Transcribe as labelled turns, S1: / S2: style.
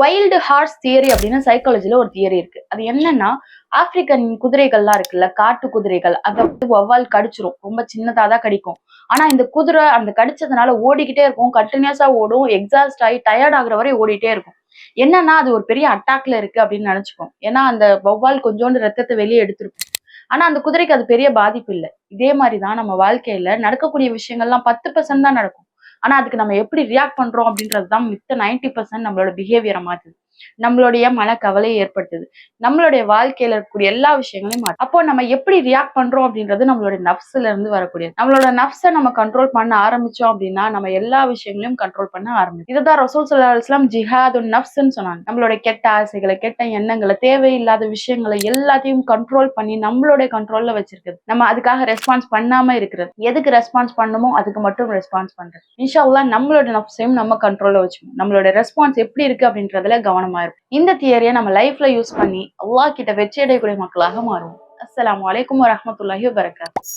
S1: Wild hours theory அப்படின்னு சைக்காலஜில ஒரு theory இருக்கு. அது என்னன்னா ஆப்பிரிக்கன் குதிரைகள்லாம் இருக்குல்ல காட்டு குதிரைகள் அதை வந்து வவ்வால் கடிச்சிரும். ரொம்ப சின்னதா தான் கடிக்கும். ஆனா இந்த குதிரை அந்த கடிச்சதுனால ஓடிக்கிட்டே இருக்கும். கண்டினியூஸா ஓடும். எக்ஸாஸ்ட் ஆகி டயர்ட் ஆகுற வரை ஓடிட்டே இருக்கும். என்னன்னா அது ஒரு பெரிய அட்டாக்ல இருக்கு அப்படின்னு நினைச்சுக்கோம் ஏன்னா அந்த வவ்வால் கொஞ்சோண்டு ரத்தத்தை வெளியே எடுத்திருக்கும். ஆனா அந்த குதிரைக்கு அது பெரிய பாதிப்பு இல்லை. இதே மாதிரிதான் நம்ம வாழ்க்கையில நடக்கக்கூடிய விஷயங்கள்லாம் பத்து பர்சன்ட் தான் நடக்கும். ஆனா அதுக்கு நம்ம எப்படி ரியாக்ட் பண்றோம் அப்படின்றது தான் மித்த நைன்டி பர்சன்ட் நம்மளோட பிஹேவியரை மாத்துது. நம்மளுடைய மனக்கவலை ஏற்பட்டது நம்மளுடைய வாழ்க்கையில இருக்கக்கூடிய எல்லா விஷயங்களையும் அப்போ நம்ம எப்படி ரியாக்ட் பண்றோம் அப்படின்றது நம்மளுடைய நப்ஸ்ல இருந்து வரக்கூடியது. நம்மளோட நப்ஸை நம்ம கண்ட்ரோல் பண்ண ஆரம்பிச்சோம் அப்படின்னா நம்ம எல்லா விஷயங்களையும் கண்ட்ரோல் பண்ண ஆரம்பிக்கும். இதுதான் ரசூல் சல்லா இஸ்லாம் ஜிஹாது நப்ஸ்ன்னு சொன்னாங்க. நம்மளுடைய கெட்ட ஆசைகளை கெட்ட எண்ணங்களை தேவையில்லாத விஷயங்களை எல்லாத்தையும் கண்ட்ரோல் பண்ணி நம்மளுடைய கண்ட்ரோல்ல வச்சிருக்குது. நம்ம அதுக்காக ரெஸ்பான்ஸ் பண்ணாம இருக்கிறது. எதுக்கு ரெஸ்பான்ஸ் பண்ணுமோ அதுக்கு மட்டும் ரெஸ்பான்ஸ் பண்றது. இன்ஷா நம்மளோட நப்ஸையும் நம்ம கண்ட்ரோல்ல வச்சுக்கணும். நம்மளோட ரெஸ்பான்ஸ் எப்படி இருக்கு அப்படின்றதுல கவனம் இருக்கும் இந்த தியரியை நம்ம லைஃப்ல யூஸ் பண்ணி அல்லா கிட்ட வெற்றி அடையக்கூடிய மக்களாக மாறுவோம். அஸ்லாம் வலைக்கம் வரமத்துல்லாஹி வரகாத்